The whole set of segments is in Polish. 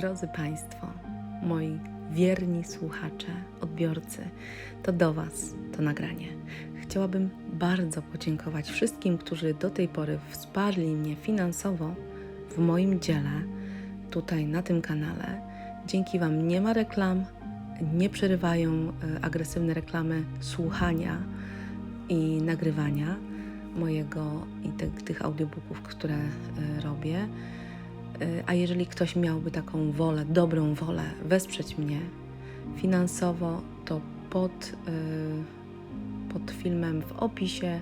Drodzy Państwo, moi wierni słuchacze, odbiorcy, to do Was to nagranie. Chciałabym bardzo podziękować wszystkim, którzy do tej pory wsparli mnie finansowo w moim dziele, tutaj na tym kanale. Dzięki Wam nie ma reklam, nie przerywają e, agresywne reklamy słuchania i nagrywania mojego i te, tych audiobooków, które e, robię. Y, A jeżeli ktoś miałby taką wolę, dobrą wolę, wesprzeć mnie finansowo, to pod, y, pod filmem w opisie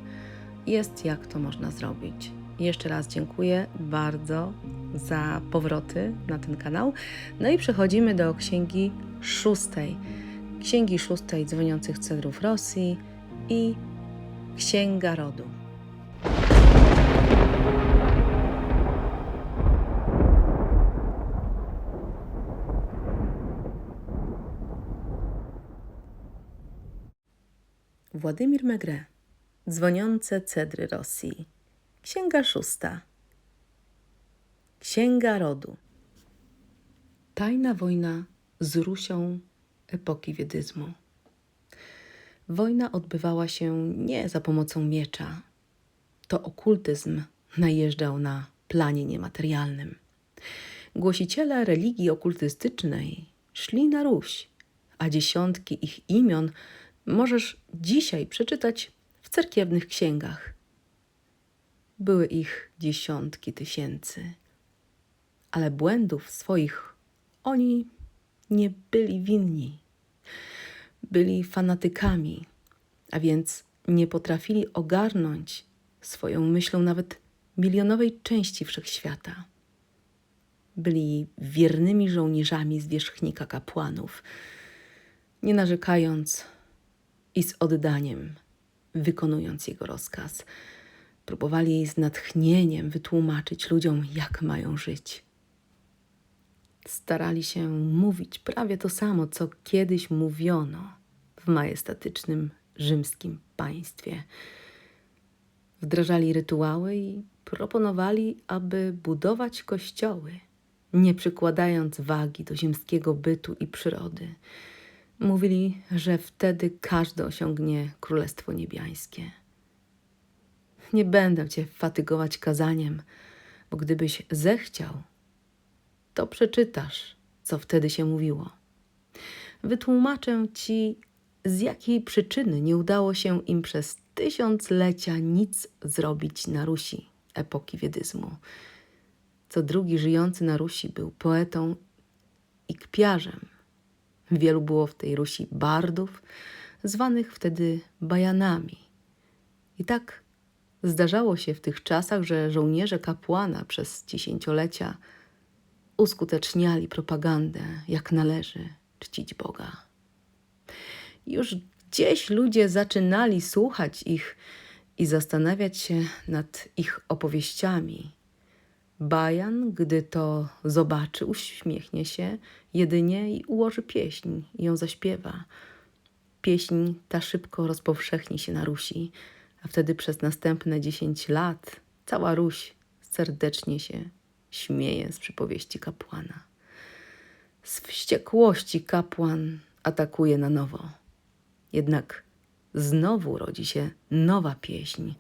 jest, jak to można zrobić. Jeszcze raz dziękuję bardzo za powroty na ten kanał. No i przechodzimy do księgi szóstej. Księgi szóstej dzwoniących cedrów Rosji i Księga Rodu. Władimir Megre. Dzwoniące cedry Rosji. Księga szósta. Księga rodu. Tajna wojna z Rusią epoki wiedyzmu. Wojna odbywała się nie za pomocą miecza. To okultyzm najeżdżał na planie niematerialnym. Głosiciele religii okultystycznej szli na Ruś, a dziesiątki ich imion możesz dzisiaj przeczytać w cerkiewnych księgach. Były ich dziesiątki tysięcy, ale błędów swoich oni nie byli winni. Byli fanatykami, a więc nie potrafili ogarnąć swoją myślą nawet milionowej części wszechświata. Byli wiernymi żołnierzami zwierzchnika kapłanów, nie narzekając i z oddaniem, wykonując jego rozkaz, próbowali z natchnieniem wytłumaczyć ludziom, jak mają żyć. Starali się mówić prawie to samo, co kiedyś mówiono w majestatycznym rzymskim państwie. Wdrażali rytuały i proponowali, aby budować kościoły, nie przykładając wagi do ziemskiego bytu i przyrody. Mówili, że wtedy każdy osiągnie Królestwo Niebiańskie. Nie będę cię fatygować kazaniem, bo gdybyś zechciał, to przeczytasz, co wtedy się mówiło. Wytłumaczę ci, z jakiej przyczyny nie udało się im przez tysiąclecia nic zrobić na Rusi epoki wiedyzmu. Co drugi żyjący na Rusi był poetą i kpiarzem. Wielu było w tej Rusi bardów, zwanych wtedy bajanami. I tak zdarzało się w tych czasach, że żołnierze kapłana przez dziesięciolecia uskuteczniali propagandę, jak należy czcić Boga. Już gdzieś ludzie zaczynali słuchać ich i zastanawiać się nad ich opowieściami. Bajan, gdy to zobaczy, uśmiechnie się jedynie i ułoży pieśń i ją zaśpiewa. Pieśń ta szybko rozpowszechni się na Rusi, a wtedy przez następne dziesięć lat cała Ruś serdecznie się śmieje z przypowieści kapłana. Z wściekłości kapłan atakuje na nowo. Jednak znowu rodzi się nowa pieśń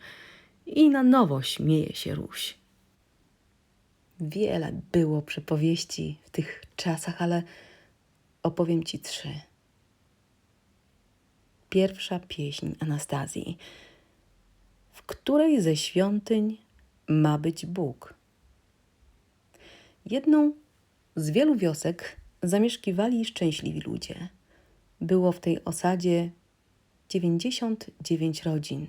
i na nowo śmieje się Ruś. Wiele było przypowieści w tych czasach, ale opowiem ci trzy. Pierwsza pieśń Anastazji, w której ze świątyń ma być Bóg. Jedną z wielu wiosek zamieszkiwali szczęśliwi ludzie. Było w tej osadzie 99 rodzin.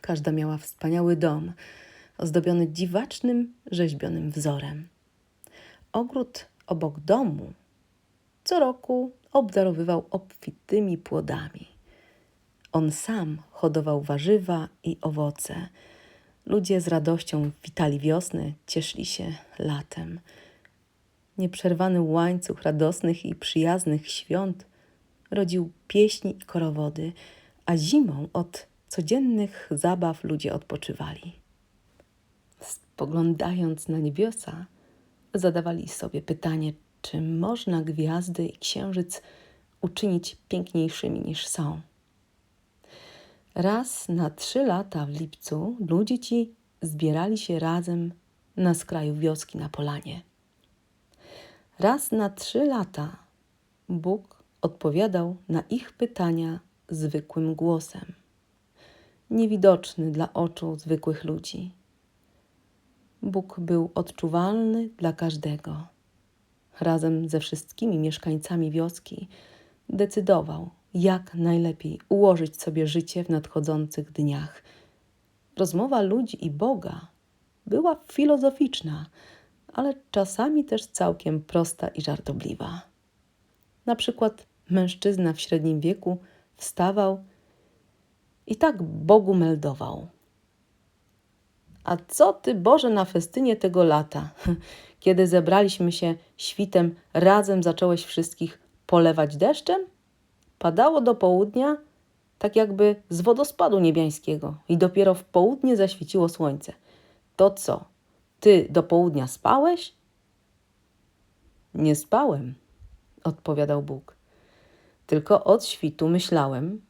Każda miała wspaniały dom, ozdobiony dziwacznym, rzeźbionym wzorem. Ogród obok domu co roku obdarowywał obfitymi płodami. On sam hodował warzywa i owoce. Ludzie z radością witali wiosnę, cieszyli się latem. Nieprzerwany łańcuch radosnych i przyjaznych świąt rodził pieśni i korowody, a zimą od codziennych zabaw ludzie odpoczywali. Spoglądając na niebiosa, zadawali sobie pytanie, czy można gwiazdy i księżyc uczynić piękniejszymi niż są. Raz na trzy lata w lipcu ludzie ci zbierali się razem na skraju wioski na polanie. Raz na trzy lata Bóg odpowiadał na ich pytania zwykłym głosem, niewidoczny dla oczu zwykłych ludzi. Bóg był odczuwalny dla każdego. Razem ze wszystkimi mieszkańcami wioski decydował, jak najlepiej ułożyć sobie życie w nadchodzących dniach. Rozmowa ludzi i Boga była filozoficzna, ale czasami też całkiem prosta i żartobliwa. Na przykład mężczyzna w średnim wieku wstawał i tak Bogu meldował. A co ty, Boże, na festynie tego lata? Kiedy zebraliśmy się świtem, razem zacząłeś wszystkich polewać deszczem? Padało do południa, tak jakby z wodospadu niebiańskiego, i dopiero w południe zaświeciło słońce. To co? Ty do południa spałeś? Nie spałem, odpowiadał Bóg. Tylko od świtu myślałem,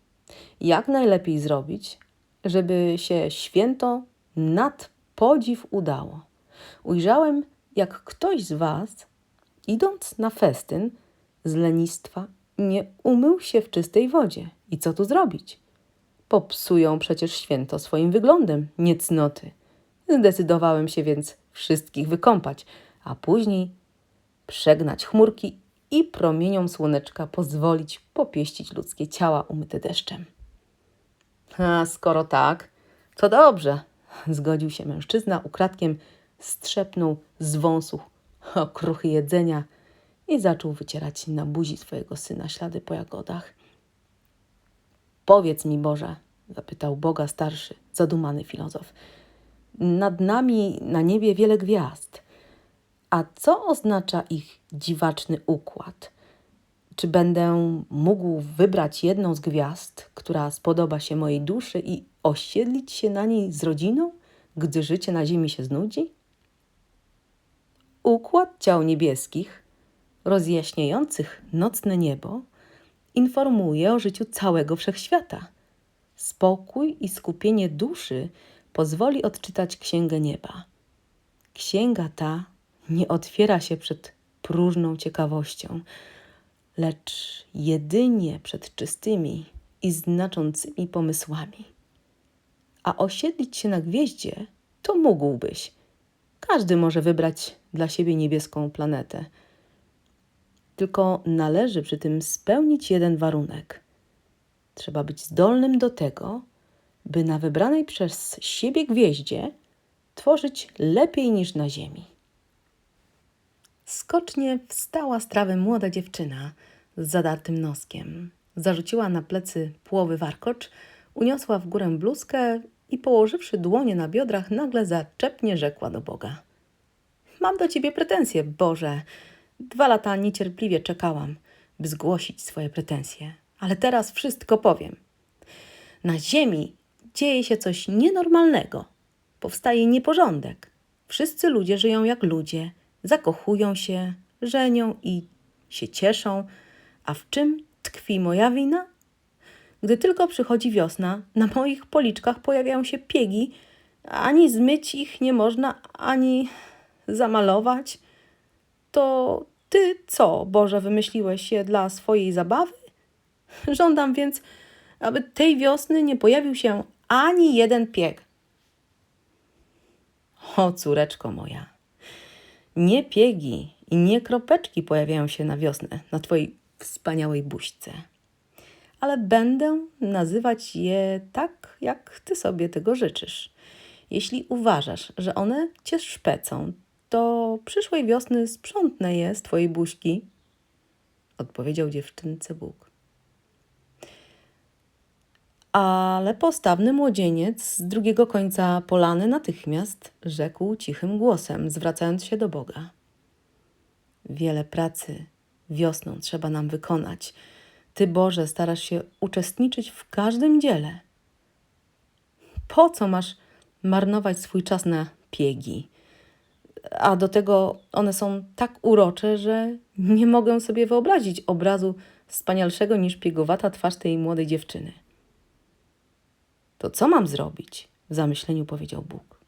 jak najlepiej zrobić, żeby się święto nad podziw udało. Ujrzałem, jak ktoś z was, idąc na festyn z lenistwa, nie umył się w czystej wodzie. I co tu zrobić? Popsują przecież święto swoim wyglądem, niecnoty. Zdecydowałem się więc wszystkich wykąpać, a później przegnać chmurki i promieniom słoneczka pozwolić popieścić ludzkie ciała umyte deszczem. A skoro tak, to dobrze, zgodził się mężczyzna, ukradkiem strzepnął z wąsów okruchy jedzenia i zaczął wycierać na buzi swojego syna ślady po jagodach. Powiedz mi, Boże, zapytał Boga starszy, zadumany filozof. Nad nami na niebie wiele gwiazd. A co oznacza ich dziwaczny układ? Czy będę mógł wybrać jedną z gwiazd, która spodoba się mojej duszy i osiedlić się na niej z rodziną, gdy życie na ziemi się znudzi? Układ ciał niebieskich, rozjaśniających nocne niebo, informuje o życiu całego wszechświata. Spokój i skupienie duszy pozwoli odczytać Księgę Nieba. Księga ta nie otwiera się przed próżną ciekawością, lecz jedynie przed czystymi i znaczącymi pomysłami. A osiedlić się na gwieździe to mógłbyś. Każdy może wybrać dla siebie niebieską planetę. Tylko należy przy tym spełnić jeden warunek. Trzeba być zdolnym do tego, by na wybranej przez siebie gwieździe tworzyć lepiej niż na ziemi. Skocznie wstała z trawy młoda dziewczyna z zadartym noskiem. Zarzuciła na plecy płowy warkocz, uniosła w górę bluzkę i położywszy dłonie na biodrach, nagle zaczepnie rzekła do Boga. Mam do ciebie pretensje, Boże. Dwa lata niecierpliwie czekałam, by zgłosić swoje pretensje, ale teraz wszystko powiem. Na ziemi dzieje się coś nienormalnego. Powstaje nieporządek. Wszyscy ludzie żyją jak ludzie, zakochują się, żenią i się cieszą. A w czym tkwi moja wina? Gdy tylko przychodzi wiosna, na moich policzkach pojawiają się piegi, ani zmyć ich nie można, ani zamalować. To ty co, Boże, wymyśliłeś się dla swojej zabawy? Żądam więc, aby tej wiosny nie pojawił się ani jeden pieg. O, córeczko moja, nie piegi i nie kropeczki pojawiają się na wiosnę na twojej wspaniałej buźce, ale będę nazywać je tak, jak ty sobie tego życzysz. Jeśli uważasz, że one cię szpecą, to przyszłej wiosny sprzątnę je z twojej buźki, odpowiedział dziewczynce Bóg. Ale postawny młodzieniec z drugiego końca polany natychmiast rzekł cichym głosem, zwracając się do Boga. Wiele pracy wiosną trzeba nam wykonać. Ty, Boże, starasz się uczestniczyć w każdym dziele. Po co masz marnować swój czas na piegi? a do tego one są tak urocze, że nie mogę sobie wyobrazić obrazu wspanialszego niż piegowata twarz tej młodej dziewczyny. To co mam zrobić? W zamyśleniu powiedział Bóg.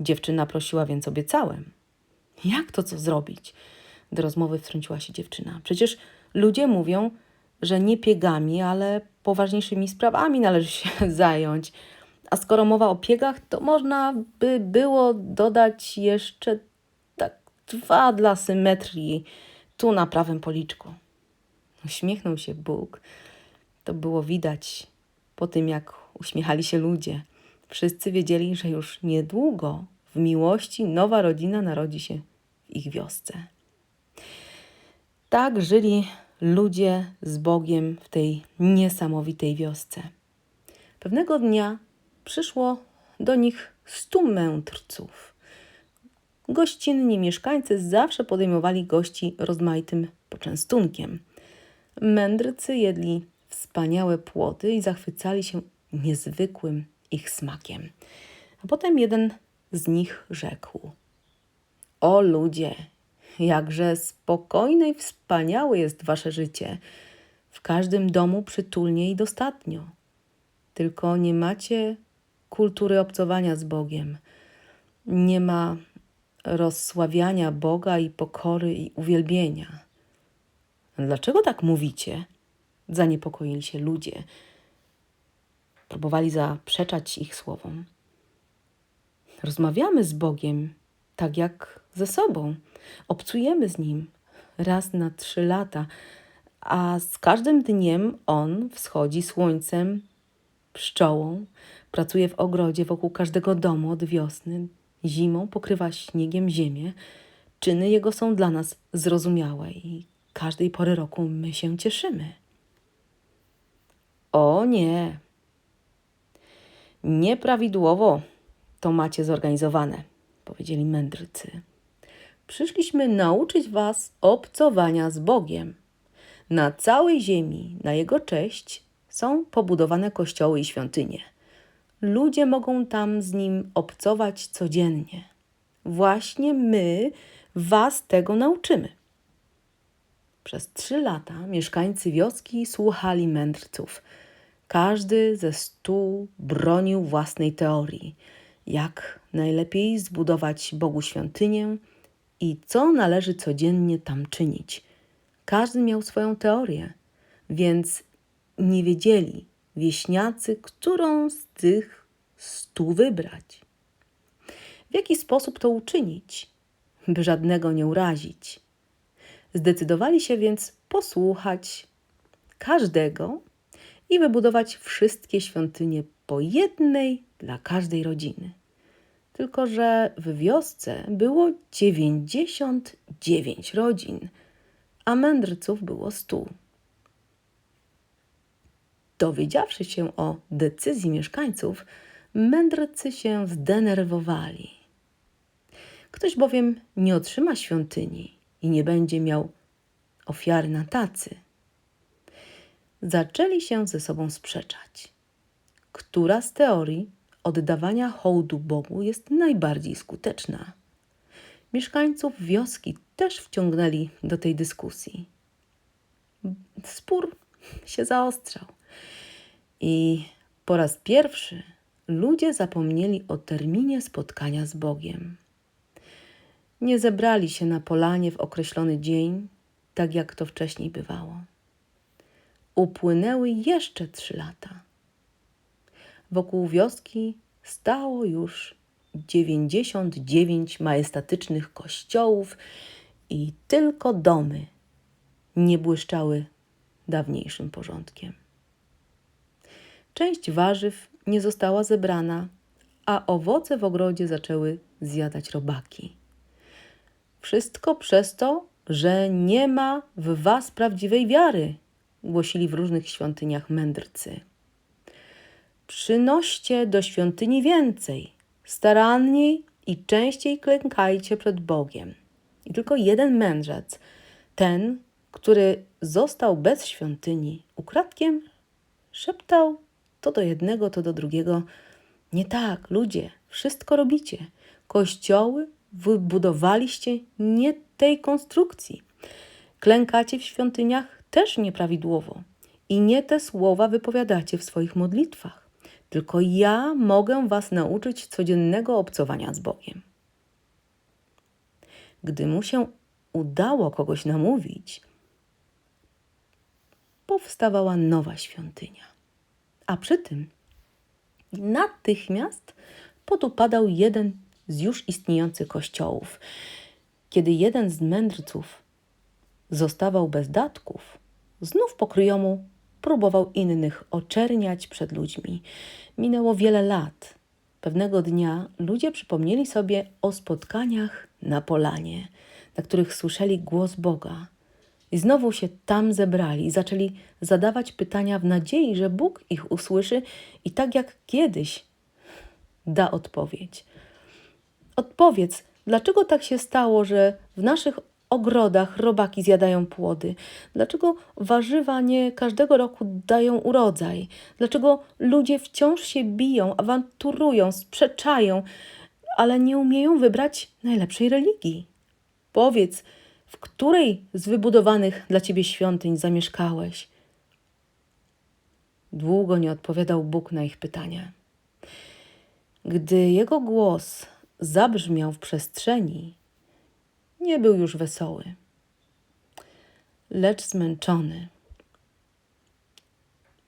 Dziewczyna prosiła, więc obiecałem. Jak to co zrobić? Do rozmowy wtrąciła się dziewczyna. Przecież ludzie mówią, że nie piegami, ale poważniejszymi sprawami należy się zająć. A skoro mowa o piegach, to można by było dodać jeszcze tak dwa dla symetrii tu na prawym policzku. Uśmiechnął się Bóg. To było widać po tym, jak uśmiechali się ludzie. Wszyscy wiedzieli, że już niedługo w miłości nowa rodzina narodzi się w ich wiosce. Tak żyli ludzie z Bogiem w tej niesamowitej wiosce. Pewnego dnia przyszło do nich stu mędrców. Gościnni mieszkańcy zawsze podejmowali gości rozmaitym poczęstunkiem. Mędrcy jedli wspaniałe płoty i zachwycali się niezwykłym ich smakiem. A potem jeden z nich rzekł: O ludzie, jakże spokojne i wspaniałe jest wasze życie. W każdym domu przytulnie i dostatnio. Tylko nie macie kultury obcowania z Bogiem. Nie ma rozsławiania Boga i pokory i uwielbienia. Dlaczego tak mówicie? Zaniepokoili się ludzie. Próbowali zaprzeczać ich słowom. Rozmawiamy z Bogiem tak jak ze sobą. Obcujemy z Nim raz na trzy lata, a z każdym dniem On wschodzi słońcem, pszczołą, pracuje w ogrodzie wokół każdego domu od wiosny, zimą pokrywa śniegiem ziemię. Czyny Jego są dla nas zrozumiałe i każdej pory roku my się cieszymy. O nie, nieprawidłowo to macie zorganizowane, powiedzieli mędrcy. Przyszliśmy nauczyć was obcowania z Bogiem. Na całej ziemi, na Jego cześć, są pobudowane kościoły i świątynie. Ludzie mogą tam z Nim obcować codziennie. Właśnie my was tego nauczymy. Przez trzy lata mieszkańcy wioski słuchali mędrców. Każdy ze stu bronił własnej teorii, jak najlepiej zbudować Bogu świątynię i co należy codziennie tam czynić. Każdy miał swoją teorię, więc nie wiedzieli wieśniacy, którą z tych stu wybrać. W jaki sposób to uczynić, by żadnego nie urazić? Zdecydowali się więc posłuchać każdego i wybudować wszystkie świątynie po jednej dla każdej rodziny. Tylko, że w wiosce było 99 rodzin, a mędrców było 100. Dowiedziawszy się o decyzji mieszkańców, mędrcy się zdenerwowali. Ktoś bowiem nie otrzyma świątyni i nie będzie miał ofiary na tacy. Zaczęli się ze sobą sprzeczać. Która z teorii oddawania hołdu Bogu jest najbardziej skuteczna? Mieszkańców wioski też wciągnęli do tej dyskusji. Spór się zaostrzał. I po raz pierwszy ludzie zapomnieli o terminie spotkania z Bogiem. Nie zebrali się na polanie w określony dzień, tak jak to wcześniej bywało. Upłynęły jeszcze trzy lata. Wokół wioski stało już dziewięćdziesiąt dziewięć majestatycznych kościołów i tylko domy nie błyszczały dawniejszym porządkiem. Część warzyw nie została zebrana, a owoce w ogrodzie zaczęły zjadać robaki. Wszystko przez to, że nie ma w was prawdziwej wiary, głosili w różnych świątyniach mędrcy. Przynoście do świątyni więcej, staranniej i częściej klękajcie przed Bogiem. I tylko jeden mędrzec, ten, który został bez świątyni, ukradkiem szeptał to do jednego, to do drugiego. Nie tak, ludzie, wszystko robicie. Kościoły wybudowaliście nie tej konstrukcji. Klękacie w świątyniach też nieprawidłowo i nie te słowa wypowiadacie w swoich modlitwach. Tylko ja mogę was nauczyć codziennego obcowania z Bogiem. Gdy mu się udało kogoś namówić, powstawała nowa świątynia. A przy tym natychmiast podupadał jeden z już istniejących kościołów. Kiedy jeden z mędrców zostawał bez datków, znów pokryjomu próbował innych oczerniać przed ludźmi. Minęło wiele lat. Pewnego dnia ludzie przypomnieli sobie o spotkaniach na polanie, na których słyszeli głos Boga. I znowu się tam zebrali i zaczęli zadawać pytania w nadziei, że Bóg ich usłyszy i tak jak kiedyś da odpowiedź. Odpowiedz, dlaczego tak się stało, że w naszych ogrodach robaki zjadają płody? Dlaczego warzywa nie każdego roku dają urodzaj? Dlaczego ludzie wciąż się biją, awanturują, sprzeczają, ale nie umieją wybrać najlepszej religii? Powiedz, w której z wybudowanych dla ciebie świątyń zamieszkałeś? Długo nie odpowiadał Bóg na ich pytania. Gdy jego głos zabrzmiał w przestrzeni, nie był już wesoły, lecz zmęczony.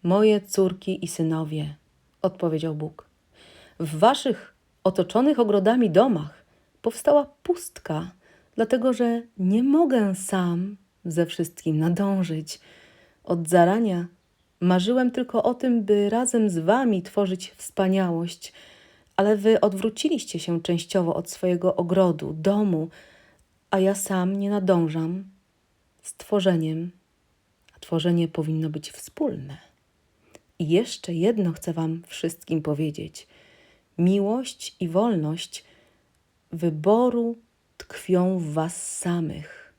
Moje córki i synowie, odpowiedział Bóg, w waszych otoczonych ogrodami domach powstała pustka, dlatego że nie mogę sam ze wszystkim nadążyć. Od zarania marzyłem tylko o tym, by razem z wami tworzyć wspaniałość, ale wy odwróciliście się częściowo od swojego ogrodu, domu, a ja sam nie nadążam z tworzeniem, a tworzenie powinno być wspólne. I jeszcze jedno chcę Wam wszystkim powiedzieć: miłość i wolność wyboru tkwią w Was samych,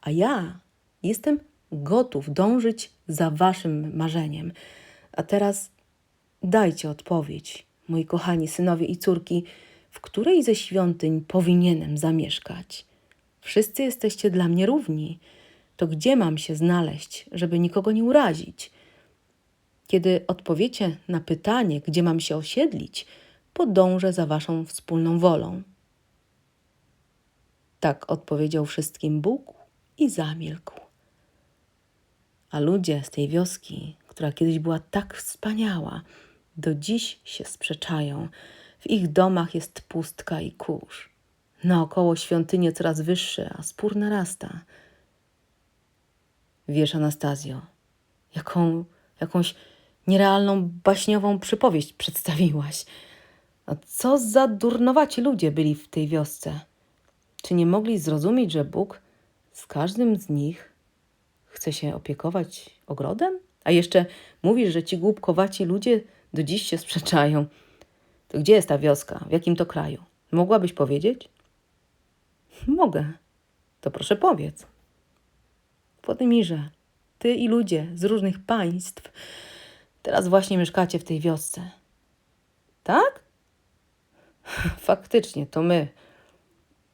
a ja jestem gotów dążyć za Waszym marzeniem. A teraz dajcie odpowiedź, moi kochani synowie i córki, w której ze świątyń powinienem zamieszkać. Wszyscy jesteście dla mnie równi. To gdzie mam się znaleźć, żeby nikogo nie urazić? Kiedy odpowiecie na pytanie, gdzie mam się osiedlić, podążę za waszą wspólną wolą. Tak odpowiedział wszystkim Bóg i zamilkł. A ludzie z tej wioski, która kiedyś była tak wspaniała, do dziś się sprzeczają. W ich domach jest pustka i kurz. Naokoło świątynie coraz wyższe, a spór narasta. Wiesz, Anastazjo, jaką, jakąś nierealną, baśniową przypowieść przedstawiłaś. A co za durnowaci ludzie byli w tej wiosce? Czy nie mogli zrozumieć, że Bóg z każdym z nich chce się opiekować ogrodem? A jeszcze mówisz, że ci głupkowaci ludzie do dziś się sprzeczają. To gdzie jest ta wioska? W jakim to kraju? Mogłabyś powiedzieć? Mogę. To proszę powiedz. Władimirze, ty i ludzie z różnych państw teraz właśnie mieszkacie w tej wiosce. Tak? Faktycznie, to my.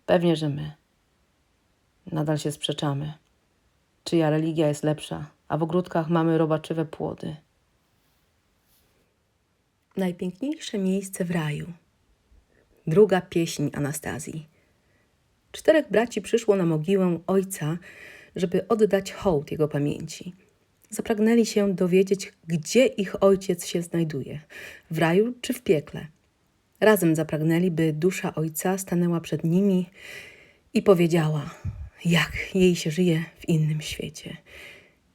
Pewnie, że my. Nadal się sprzeczamy. Czyja religia jest lepsza, a w ogródkach mamy robaczywe płody. Najpiękniejsze miejsce w raju. Druga pieśń Anastazji. Czterech braci przyszło na mogiłę ojca, żeby oddać hołd jego pamięci. Zapragnęli się dowiedzieć, gdzie ich ojciec się znajduje w raju czy w piekle. Razem zapragnęli, by dusza ojca stanęła przed nimi i powiedziała, jak jej się żyje w innym świecie.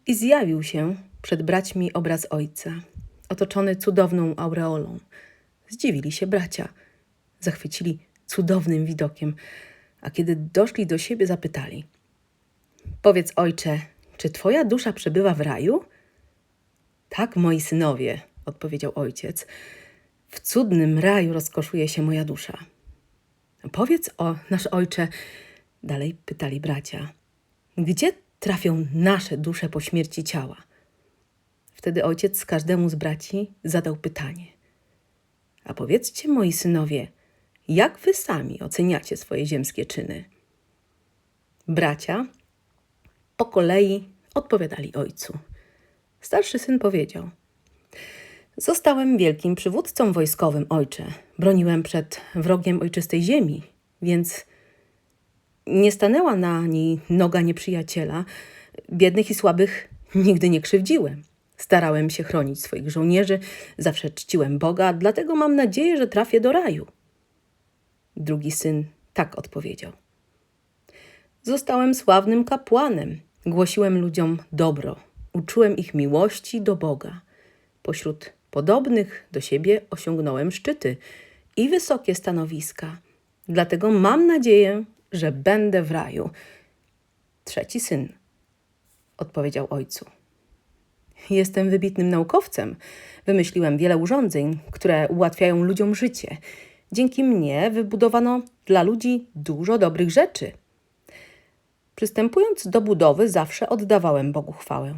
I zjawił się przed braćmi obraz ojca, otoczony cudowną aureolą. Zdziwili się bracia, zachwycili cudownym widokiem, a kiedy doszli do siebie, zapytali: Powiedz, ojcze, czy twoja dusza przebywa w raju? Tak, moi synowie, odpowiedział ojciec. W cudnym raju rozkoszuje się moja dusza. Powiedz, o nasz ojcze, dalej pytali bracia, gdzie trafią nasze dusze po śmierci ciała? Wtedy ojciec każdemu z braci zadał pytanie. A powiedzcie, moi synowie, Jak wy sami oceniacie swoje ziemskie czyny? Bracia po kolei odpowiadali ojcu. Starszy syn powiedział: Zostałem wielkim przywódcą wojskowym, ojcze. Broniłem przed wrogiem ojczystej ziemi, więc nie stanęła na niej noga nieprzyjaciela. Biednych i słabych nigdy nie krzywdziłem. Starałem się chronić swoich żołnierzy, zawsze czciłem Boga, dlatego mam nadzieję, że trafię do raju. Drugi syn tak odpowiedział. Zostałem sławnym kapłanem. Głosiłem ludziom dobro, uczyłem ich miłości do Boga. Pośród podobnych do siebie osiągnąłem szczyty i wysokie stanowiska. Dlatego mam nadzieję, że będę w raju. Trzeci syn odpowiedział ojcu. Jestem wybitnym naukowcem. Wymyśliłem wiele urządzeń, które ułatwiają ludziom życie. Dzięki mnie wybudowano dla ludzi dużo dobrych rzeczy. Przystępując do budowy, zawsze oddawałem Bogu chwałę.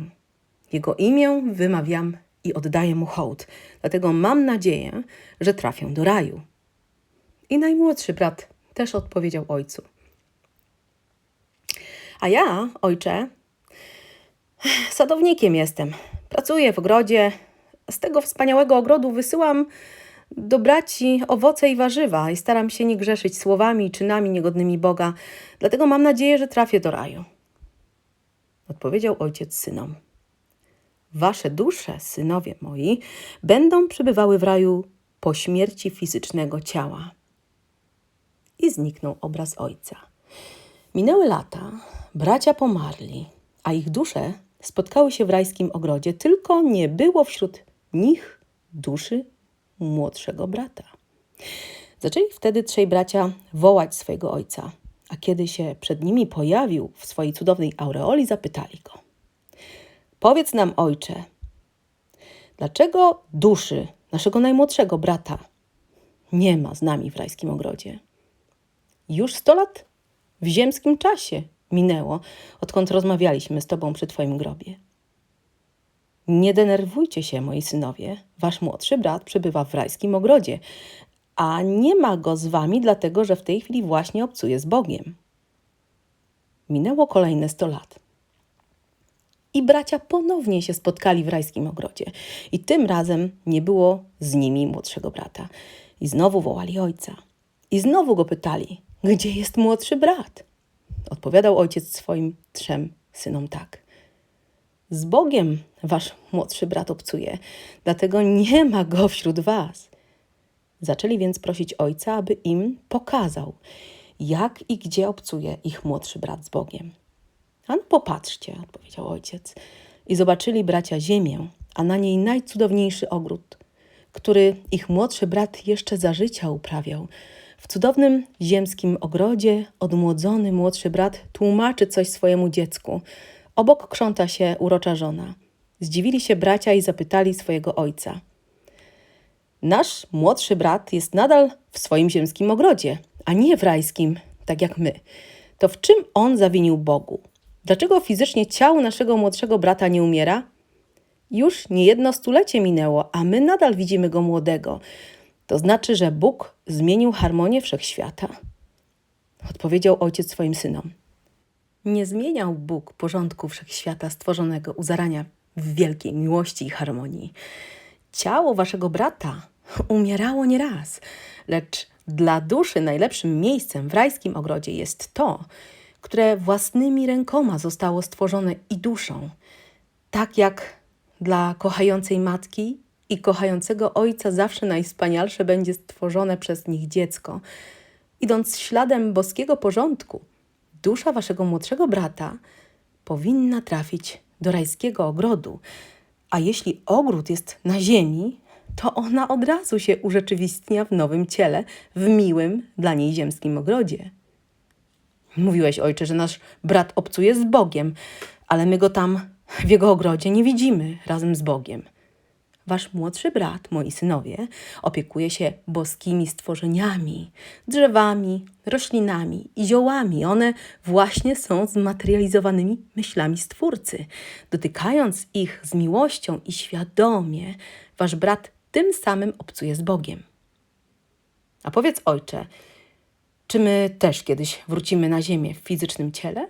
Jego imię wymawiam i oddaję mu hołd, dlatego mam nadzieję, że trafię do raju. I najmłodszy brat też odpowiedział ojcu. A ja, ojcze, sadownikiem jestem. Pracuję w ogrodzie. Z tego wspaniałego ogrodu wysyłam do braci owoce i warzywa i staram się nie grzeszyć słowami i czynami niegodnymi Boga. Dlatego mam nadzieję, że trafię do raju. Odpowiedział ojciec synom. Wasze dusze, synowie moi, będą przebywały w raju po śmierci fizycznego ciała. I zniknął obraz ojca. Minęły lata, bracia pomarli, a ich dusze spotkały się w rajskim ogrodzie, tylko nie było wśród nich duszy młodszego brata. Zaczęli wtedy trzej bracia wołać swojego ojca, a kiedy się przed nimi pojawił w swojej cudownej aureoli, zapytali go: Powiedz nam, ojcze, dlaczego duszy naszego najmłodszego brata nie ma z nami w rajskim ogrodzie? Już sto lat w ziemskim czasie minęło, odkąd rozmawialiśmy z Tobą przy Twoim grobie. Nie denerwujcie się, moi synowie. Wasz młodszy brat przebywa w rajskim ogrodzie, a nie ma go z wami, dlatego że w tej chwili właśnie obcuje z Bogiem. Minęło kolejne sto lat. I bracia ponownie się spotkali w rajskim ogrodzie. I tym razem nie było z nimi młodszego brata. I znowu wołali ojca. I znowu go pytali, gdzie jest młodszy brat? Odpowiadał ojciec swoim trzem synom tak. Z Bogiem wasz młodszy brat obcuje, dlatego nie ma go wśród was. Zaczęli więc prosić ojca, aby im pokazał, jak i gdzie obcuje ich młodszy brat z Bogiem. A no popatrzcie, odpowiedział ojciec. I zobaczyli bracia ziemię, a na niej najcudowniejszy ogród, który ich młodszy brat jeszcze za życia uprawiał. W cudownym ziemskim ogrodzie odmłodzony młodszy brat tłumaczy coś swojemu dziecku. Obok krząta się urocza żona. Zdziwili się bracia i zapytali swojego ojca. Nasz młodszy brat jest nadal w swoim ziemskim ogrodzie, a nie w rajskim, tak jak my. To w czym on zawinił Bogu? Dlaczego fizycznie ciało naszego młodszego brata nie umiera? Już niejedno stulecie minęło, a my nadal widzimy go młodego. To znaczy, że Bóg zmienił harmonię wszechświata? Odpowiedział ojciec swoim synom. Nie zmieniał Bóg porządku wszechświata stworzonego u zarania w wielkiej miłości i harmonii. Ciało waszego brata umierało nieraz, lecz dla duszy najlepszym miejscem w rajskim ogrodzie jest to, które własnymi rękoma zostało stworzone i duszą, tak jak dla kochającej matki i kochającego ojca zawsze najwspanialsze będzie stworzone przez nich dziecko. Idąc śladem boskiego porządku, dusza waszego młodszego brata powinna trafić do rajskiego ogrodu, a jeśli ogród jest na ziemi, to ona od razu się urzeczywistnia w nowym ciele, w miłym dla niej ziemskim ogrodzie. Mówiłeś, ojcze, że nasz brat obcuje z Bogiem, ale my go tam w jego ogrodzie nie widzimy razem z Bogiem. Wasz młodszy brat, moi synowie, opiekuje się boskimi stworzeniami, drzewami, roślinami i ziołami. One właśnie są zmaterializowanymi myślami Stwórcy. Dotykając ich z miłością i świadomie, wasz brat tym samym obcuje z Bogiem. A powiedz, ojcze, czy my też kiedyś wrócimy na ziemię w fizycznym ciele?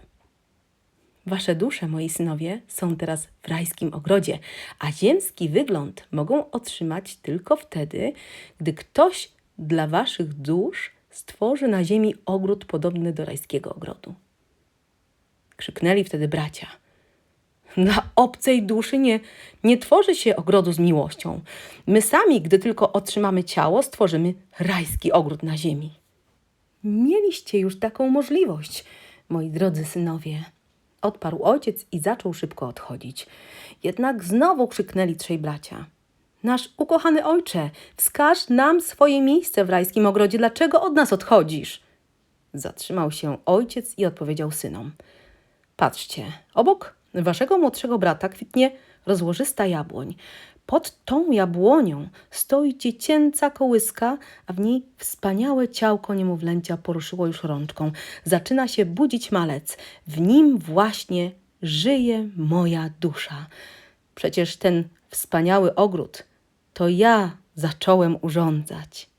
Wasze dusze, moi synowie, są teraz w rajskim ogrodzie, a ziemski wygląd mogą otrzymać tylko wtedy, gdy ktoś dla waszych dusz stworzy na ziemi ogród podobny do rajskiego ogrodu. Krzyknęli wtedy bracia. Dla obcej duszy nie, nie tworzy się ogrodu z miłością. My sami, gdy tylko otrzymamy ciało, stworzymy rajski ogród na ziemi. Mieliście już taką możliwość, moi drodzy synowie. Odparł ojciec i zaczął szybko odchodzić. Jednak znowu krzyknęli trzej bracia. Nasz ukochany ojcze, wskaż nam swoje miejsce w rajskim ogrodzie. Dlaczego od nas odchodzisz? Zatrzymał się ojciec i odpowiedział synom. Patrzcie, obok waszego młodszego brata kwitnie rozłożysta jabłoń. Pod tą jabłonią stoi dziecięca kołyska, a w niej wspaniałe ciałko niemowlęcia poruszyło już rączką. Zaczyna się budzić malec. W nim właśnie żyje moja dusza. Przecież ten wspaniały ogród to ja zacząłem urządzać.